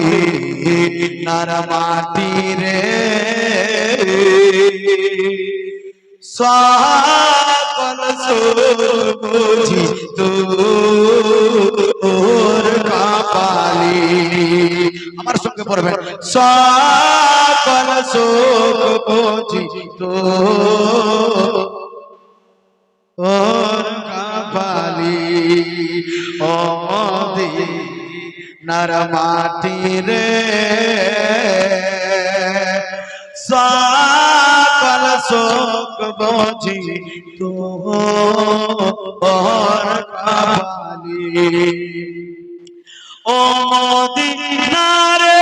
মদিনার মাটি রে সকল বুঝি তোর কাপালি আমার সঙ্গে পড়বেন। সকল শোক বুঝি তোর কাপালি নর মাটি রে। সকল শোক বুঝি কাপালি ও মদিনারে।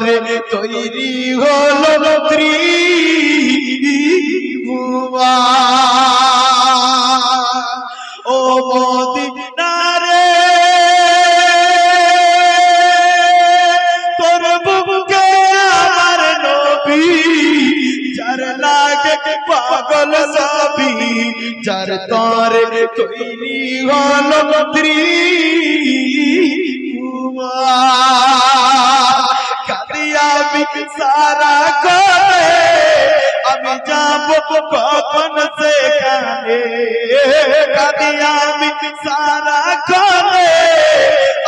তরে তৈরি হলো ত্রিভুবা ও মদিনারে তোর পাগল সবই যার তরে তৈরি হলো ত্রিভুবা সারা করে আমি যাব কখন সেখানে কাদিয়াবি সারা করে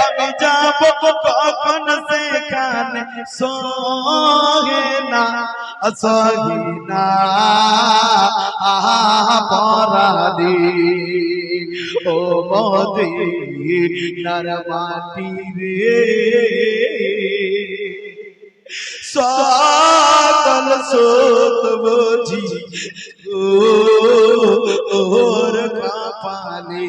আমি যাব কখন সেখানে সোহে না সহি না আহা পরাদি ও মোদি নর মাটি রে সকল সোত বুঝি। ওর কাপালি।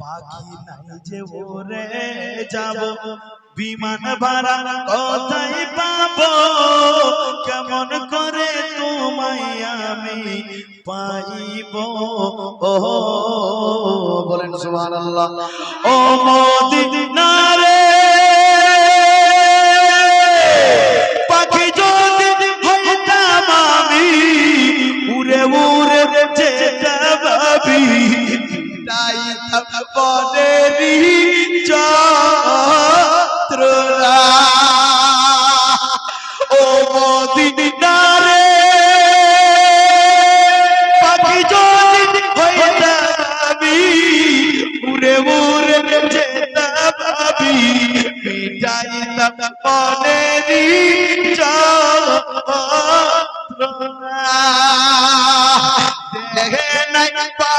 পাখি নাই যে ওরে যাব, বিমান ভাড়া কোথায় পাবো? কেমন করে তোমায় আমি পাইব? ও, বলেন সুবহানাল্লাহ। ও মদিনারে পাখি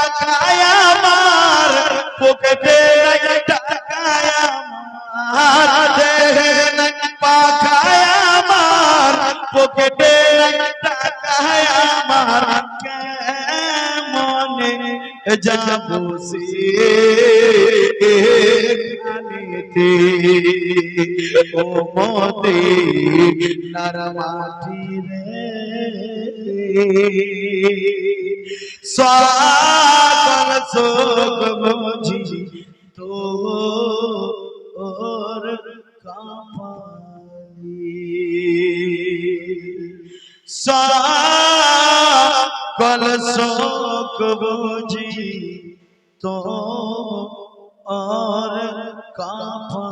পাখায় আমার পকেটে নাই টাকায় আমার দেখে নাই পাখায় আমার পকেটে নাই টাকায় আমার কেমনে যাব সে খানেতে ও মতে নরমাটি রে সকল শোক বুঝি তো ওর কাপালি সকল শোক বুঝি তো और काफा